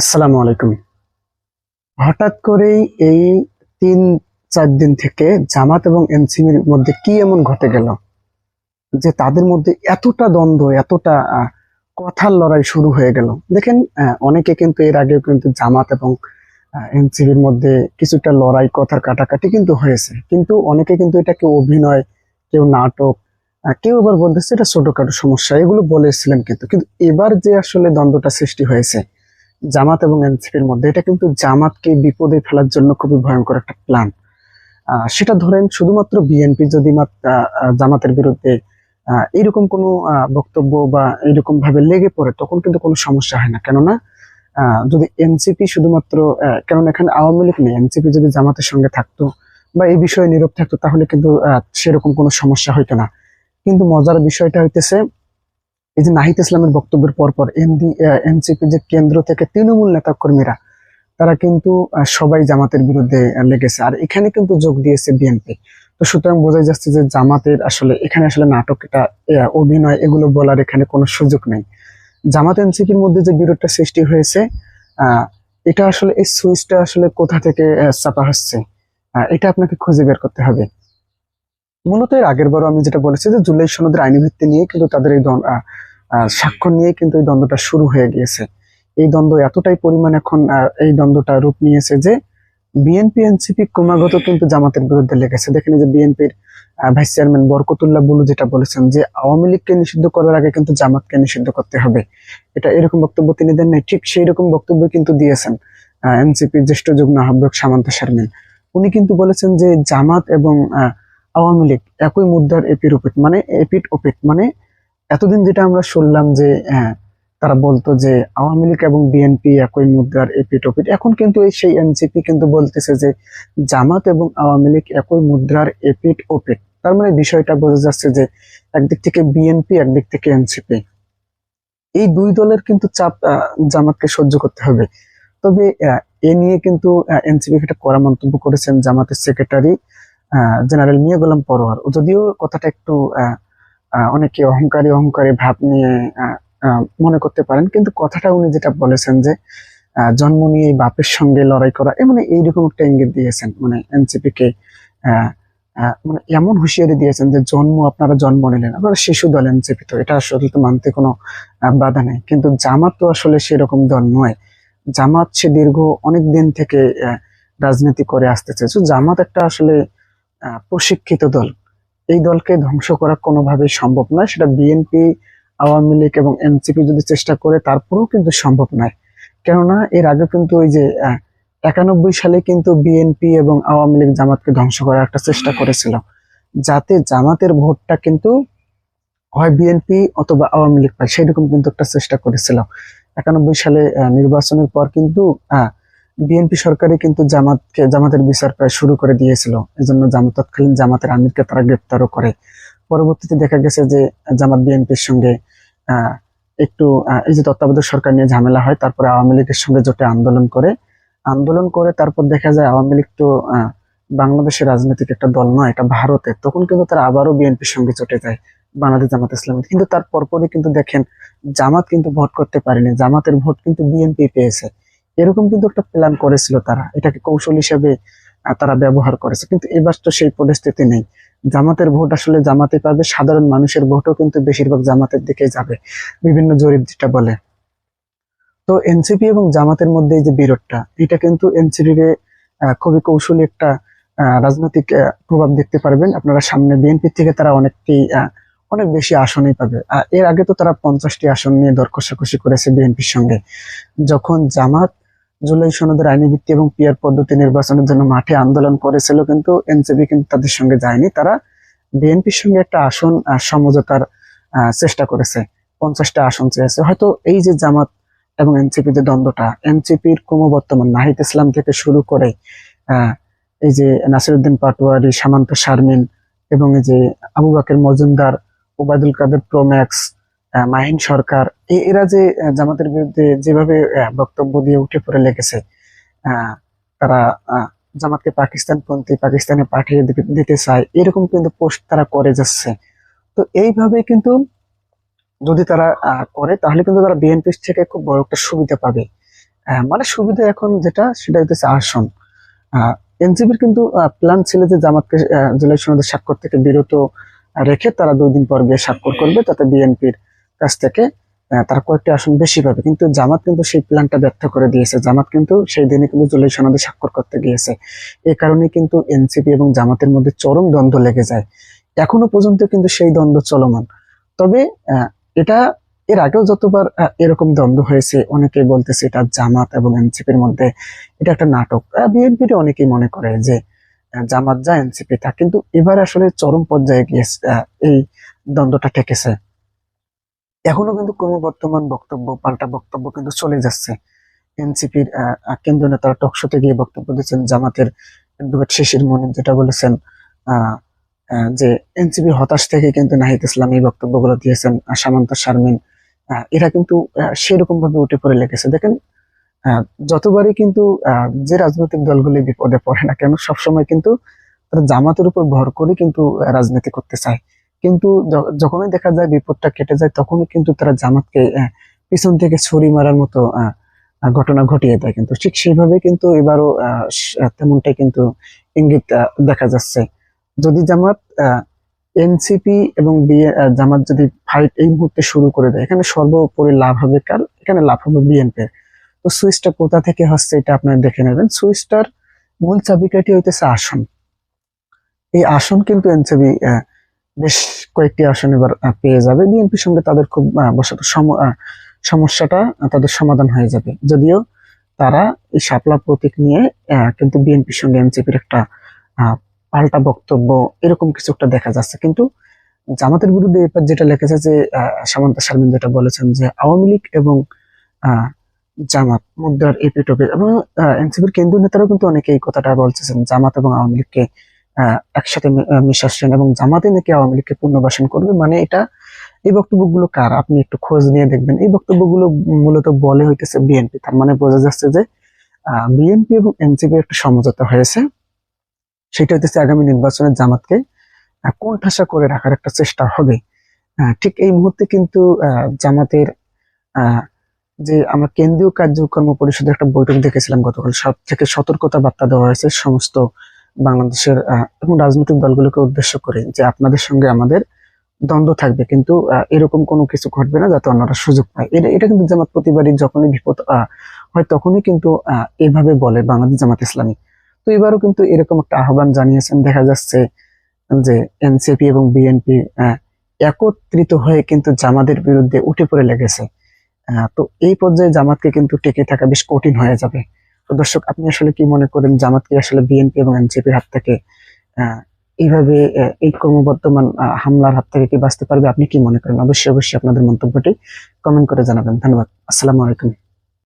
আসসালামু আলাইকুম। হঠাৎ করেই এই তিন, চার দিন থেকে জামাত এবং এনসিবির মধ্যে কি এমন ঘটে গেল? যে তাদের মধ্যে এতটা দ্বন্দ্ব, এতটা কথার লড়াই শুরু হয়ে গেল। দেখেন অনেকে কিন্তু এর আগেও কিন্তু জামাত এবং এনসিবির মধ্যে কিছুটা লড়াই, কথার কাটাকাটি কিন্তু হয়েছে। কিন্তু অনেকে কিন্তু এটাকে অভিনয়, কেউ নাটক কেউ আবার বলতেছে এটা ছোটখাটো সমস্যা, এগুলো বলেছিলেন কিন্তু। কিন্তু এবার যে আসলে দ্বন্দ্বটা সৃষ্টি হয়েছে জামাত এবং এনসিপির মধ্যে। এটা কিন্তু জামাতকে বিপদে ফেলার জন্য খুবই ভয়ঙ্কর একটা প্ল্যান সেটা ধরেন শুধুমাত্র বিএনপি যদি জামাতের বিরুদ্ধে এইরকম কোনো বক্তব্য বা এইরকম ভাবে লেগে পড়ে, তখন কিন্তু কোনো সমস্যা হয় না। কেননা যদি এনসিপি শুধুমাত্র কেননা এখানে আওয়ামী লীগ নেই এনসিপি যদি জামাতের সঙ্গে থাকতো বা এই বিষয়ে নীরব থাকতো, তাহলে কিন্তু সেরকম কোনো সমস্যা হইতো না। কিন্তু মজার বিষয়টা হইতেছে এই যে নাহিদ ইসলামের বক্তব্যের পরপর এনডি এনসিপি যে কেন্দ্র থেকে তৃণমূল নেতাকর্মীরা, তারা কিন্তু সবাই জামাতের বিরুদ্ধে লেগেছে। আর এখানে কিন্তু যোগ দিয়েছে বিএনপি। তো সুতরাং বোঝাই যাচ্ছে যে জামাতের আসলে, এখানে আসলে নাটক এটা অভিনয়, এগুলো বলার এখানে কোনো সুযোগ নেই। জামাত এনসিপির মধ্যে যে বিরোধটা সৃষ্টি হয়েছে এটা আসলে এই সুইচটা আসলে কোথা থেকে চাপা হচ্ছে এটা আপনাকে খুঁজে বের করতে হবে। মূলত এর আগের বারও আমি যেটা বলেছি যে জুলাই সনদের আইনি ভিত্তি নিয়ে কিন্তু তাদের এই স্বাক্ষর নিয়ে কিন্তু এই দ্বন্দ্বটা শুরু হয়ে গিয়েছে। এই দ্বন্দ্ব এতটাই পরিমাণ এখন এই দ্বন্দ্বটা রূপ নিয়েছে যে বিএনপি এনসিপি ক্রমাগত কিন্তু জামাতের বিরুদ্ধে লেগেছে। দেখেন যে বিএনপির ভাইস চেয়ারম্যান বরকতুল্লাহ বুলু যেটা বলেছেন যে আওয়ামী লীগকে নিষিদ্ধ করার আগে কিন্তু জামাতকে নিষিদ্ধ করতে হবে। এটা এরকম বক্তব্য তিনি দেন নাই ঠিক সেই রকম বক্তব্য কিন্তু দিয়েছেন এনসিপির জ্যেষ্ঠ যুগ্ম আহ্বায়ক সামান্ত শারমিন। উনি কিন্তু বলেছেন যে জামাত এবং আওয়ামী লীগ একই মুদ্রার এপির ওপিট মানে এপিট ওপিট মানে এতদিন যেটা আমরা শুনলাম যে আহ, তারা বলতো যে আওয়ামী লীগ এবং বিএনপি একই মুদ্রার এপিট ওপিট এখন কিন্তু এই সেই এনসিপি কিন্তু বলতেছে যে জামাত এবং আওয়ামী লীগ একই মুদ্রার এপিট ওপিট তার মানে বিষয়টা বোঝা যাচ্ছে যে একদিক থেকে বিএনপি একদিক থেকে এনসিপি এই দুই দলের কিন্তু চাপ জামাতকে সহ্য করতে হবে। তবে এ নিয়ে কিন্তু এনসিপি একটা কড়া মন্তব্য করেছেন জামাতের সেক্রেটারি জেনারেল মিয়া গোলাম পরোয়ার। যদিও কথাটা একটু আহ, অনেকে অহংকারী অহংকারী ভাব নিয়ে মনে করতে পারেন। কিন্তু কথাটা উনি যেটা বলেছেন যে জন্ম নিয়ে বাপের সঙ্গে লড়াই করা মানে এইরকম একটা ইঙ্গিত দিয়েছেন। মানে এনসিপি কে মানে এমন হুঁশিয়ারি দিয়েছেন যে, জন্ম, আপনারা জন্ম নিলেন, আপনারা শিশু দল এনসিপি তো, এটা আসলে তো মানতে কোনো বাধা নেই। কিন্তু জামাত তো আসলে সেরকম দল নয়। জামাত সে দীর্ঘ অনেক দিন থেকে রাজনীতি করে আসতেছে। জামাত একটা আসলে প্রশিক্ষিত দল। এই দলকে ধ্বংস করা কোনোভাবেই সম্ভব নয়। সেটা বিএনপি আওয়ামী লীগ এবং এনসিপি যদি চেষ্টা করে তারপরেও কিন্তু সম্ভব নয়। কেননা এর আগে কিন্তু ওই যে একানব্বই সালে কিন্তু বিএনপি এবং আওয়ামী লীগ জামাতকে ধ্বংস করার একটা চেষ্টা করেছিল। যাতে জামাতের ভোটটা কিন্তু হয় বিএনপি অথবা আওয়ামী লীগ পায় সেরকম কিন্তু একটা চেষ্টা করেছিল। একানব্বই সালে আহ, নির্বাচনের পর কিন্তু বিএনপি সরকারই কিন্তু জামাতকে, জামাতের বিচার প্রায় শুরু করে দিয়েছিল। এজন্য জামাত, তৎকালীন জামাতের আমিরকে তারা গ্রেপ্তারও করে। পরবর্তীতে দেখা গেছে যে, জামাত বিএনপির সঙ্গে একটু এই যে তত্ত্বাবধায়ক সরকার নিয়ে ঝামেলা হয়, তারপরে আওয়ামী লীগের সঙ্গে জোটে আন্দোলন করে। আন্দোলন করে তারপর দেখা যায় আওয়ামী লীগ তো বাংলাদেশের রাজনৈতিক একটা দল নয়, এটা ভারতের। তখন কিন্তু তারা আবারও বিএনপির সঙ্গে জোটে যায়, বাংলাদেশ জামাত ইসলামী কিন্তু তার পরপরই কিন্তু দেখেন, জামাত কিন্তু ভোট করতে পারেনি। জামাতের ভোট কিন্তু বিএনপি পেয়েছে। এরকম কিন্তু একটা প্ল্যান করেছিল তারা। এটাকে কৌশল হিসেবে তারা ব্যবহার করেছে। কিন্তু এবার তো সেই পরিস্থিতি নেই। জামাতের ভোট আসলে জামাতে পাবে সাধারণ মানুষের ভোটও কিন্তু বেশিরভাগ জামাতের দিকে যাবে বিভিন্ন জরিপ যেটা বলে। তো এনসিপি এবং জামাতের মধ্যে যে বিরোধটা এটা কিন্তু এনসিপি কে আহ, খুবই কৌশলী একটা রাজনৈতিক প্রভাব দেখতে পারবেন। আপনারা সামনে বিএনপি থেকে তারা অনেকটি অনেক বেশি আসনই পাবে। এর আগে তো তারা পঞ্চাশটি আসন নিয়ে দর কষাকষি করেছে বিএনপির সঙ্গে। যখন জামাত জুলাই সনদের আইনি ভিত্তি এবং পিয়ার পদ্ধতি নির্বাচনের জন্য মাঠে আন্দোলন করেছিল, কিন্তু এনসিপি কিন্তু তাদের সঙ্গে যায়নি। তারা বিএনপির সঙ্গে একটা আসন সমঝোতার চেষ্টা করেছে। পঞ্চাশটা আসন চেয়েছে। হয়তো এই যে জামাত এবং এনসিপি যে দ্বন্দ্বটা, এনসিপির ক্রমবর্তমান নাহিদ ইসলাম থেকে শুরু করে এই যে নাসিরুদ্দিন পাটোয়ারি, সামান্ত শারমিন এবং এই যে আবু বাকের মজুমদার, ওবায়দুল কাদের প্রোম্যাক্স মাহিন সরকার এরা যে জামাতের বিরুদ্ধে যেভাবে বক্তব্য দিয়ে উঠে পড়ে লেগেছে তারা জামাতকে পাকিস্তানপন্থী, পাকিস্তানে পাঠিয়ে দিতে- চায়, এরকম কিন্তু পোস্ট তারা করে যাচ্ছে। তো এইভাবে কিন্তু যদি তারা করে, তাহলে কিন্তু তারা বিএনপি থেকে খুব বড় একটা সুবিধা পাবে। মানে সুবিধা এখন যেটা, সেটা হচ্ছে আসন। এনসিপির কিন্তু প্ল্যান ছিল যে জামাতকে জুলাই সনদের স্বাক্ষর থেকে বিরত রেখে তারা দুই দিন পর গিয়ে স্বাক্ষর করবে, তাতে বিএনপির কাছ থেকে তারা কয়েকটি আসন বেশি পাবে। কিন্তু জামাত কিন্তু সেই প্ল্যানটা ব্যর্থ করে দিয়েছে। জামাত কিন্তু সেই দিনে কিন্তু জুলাই সনদে স্বাক্ষর করতে গিয়েছে। এই কারণে কিন্তু এনসিপি এবং জামাতের মধ্যে চরম দ্বন্দ্ব লেগে যায়। এখনও পর্যন্ত কিন্তু সেই দ্বন্দ্ব চলমান। তবে এটা এর আগেও যতবার এরকম দ্বন্দ্ব হয়েছে অনেকে বলতেছে এটা জামাত এবং এনসিপির মধ্যে এটা একটা নাটক। বিএনপির অনেকেই মনে করে যে জামাত যা এনসিপি তা। কিন্তু এবার আসলে চরম পর্যায়ে গিয়েছে এই দ্বন্দ্বটা ঠেকেছে। এখনও কিন্তু ক্রমবর্ধমান বক্তব্য, পাল্টা বক্তব্য কিন্তু চলে যাচ্ছে। এনসিপির কেন্দ্রীয় নেতারা টকশোতে গিয়ে বক্তব্য দিচ্ছেন জামাতের শিশির মনির যেটা বলেছেন যে এনসিপি হতাশ থেকে কিন্তু নাহিদ ইসলাম এই বক্তব্যগুলো দিয়েছেন সামান্ত শারমিন এরা কিন্তু সেরকম ভাবে উঠে পড়ে লেগেছে। দেখেন যতবারই কিন্তু যে রাজনৈতিক দলগুলি বিপদে পড়ে না কেন, সবসময় কিন্তু তারা জামাতের উপর ভর করে কিন্তু রাজনীতি করতে চায়। কিন্তু যখনই দেখা যায় বিপদটা কেটে যায় তখনই কিন্তু তারা জামাতকে আহ, পিছন থেকে ছুরি মারার মতো আহ, আহ, ঘটনা ঘটিয়ে দেয় কিন্তু। ঠিক সেইভাবে কিন্তু এবারও আহ, তেমনটাই কিন্তু ইঙ্গিত আহ, দেখা যাচ্ছে। যদি জামাত এনসিপি এবং জামাত যদি ফাইট এই মুহূর্তে শুরু করে দেয় এখানে সর্বোপরি লাভ হবে কার? এখানে লাভ হবে বিএনপি তো সুইচটা কোথা থেকে হচ্ছে এটা আপনারা দেখে নেবেন। সুইচটার মূল চাবিকাঠি হইতেছে আসন। এই আসন কিন্তু এনসিপি বেশ কয়েকটি আসন এবার পেয়ে যাবে। বিএনপির সঙ্গে তাদের খুব বসত সমস্যাটা তাদের সমাধান হয়ে যাবে। যদিও তারা এই শাপলা প্রতীক নিয়ে কিন্তু বিএনপির সঙ্গে এনসিপির একটা পাল্টা বক্তব্য, এরকম কিছু একটা দেখা যাচ্ছে। কিন্তু জামাতের বিরুদ্ধে এবার যেটা লেখেছে যে সামান্ত শারমিন যেটা বলেছেন যে, আওয়ামী লীগ এবং জামাত মুদ্রার এপিটপে এবং এনসিপির কেন্দ্রীয় নেতারাও কিন্তু অনেকে এই কথাটা বলতেছেন জামাত এবং আওয়ামী লীগকে একসাথে মি- আহ, মিশাচ্ছেন এবং জামাতে নাকি আওয়ামী লীগকে পুনর্বাসন করবে? মানে এটা এই বক্তব্যগুলো কার? আপনি একটু খোঁজ নিয়ে দেখবেন। এই বক্তব্যগুলো মূলত বলে হইতেছে বিএনপি। তার মানে বোঝা যাচ্ছে যে বিএনপি এবং এনসিপি একটা সমঝোতা হয়েছে। সেটা হইতেছে আগামী নির্বাচনে জামাতকে কোণঠাসা করে রাখার একটা চেষ্টা হবে। ঠিক এই মুহূর্তে কিন্তু জামাতের যে আমরা কেন্দ্রীয় কার্যক্রম পরিষদের একটা বৈঠক দেখেছিলাম গতকাল। সব থেকে সতর্কতা বার্তা দেওয়া হয়েছে সমস্ত বাংলাদেশের এবং রাজনৈতিক দলগুলোকে উদ্দেশ্য করে যে আপনাদের সঙ্গে আমাদের দ্বন্দ্ব থাকবে। কিন্তু এরকম কোনো কিছু ঘটবে না যাতে অন্যরা সুযোগ পায়। এটা এটা কিন্তু জামাত প্রতিবারই যখনই বিপদ হয় তখনই কিন্তু এভাবে বলে বাংলাদেশ জামাত ইসলামী। তো এবারও কিন্তু এরকম একটা আহ্বান জানিয়েছেন। দেখা যাচ্ছে যে এনসিপি এবং বিএনপি একত্রিত হয়ে কিন্তু জামাতের বিরুদ্ধে উঠে পড়ে লেগেছে। তো এই পর্যায়ে জামাতকে কিন্তু টেকে থাকা বেশ কঠিন হয়ে যাবে। তো দর্শক, আপনি আসলে কি মনে করেন জামাত কি আসলে বিএনপি এবং এনসিপির হাত থেকে এইভাবে এই ক্রমবর্ধমান হামলার হাত থেকে কি বাঁচতে পারবে? আপনি কি মনে করেন? অবশ্যই অবশ্যই আপনাদের মন্তব্যটি কমেন্ট করে জানাবেন। ধন্যবাদ। আসসালামু আলাইকুম।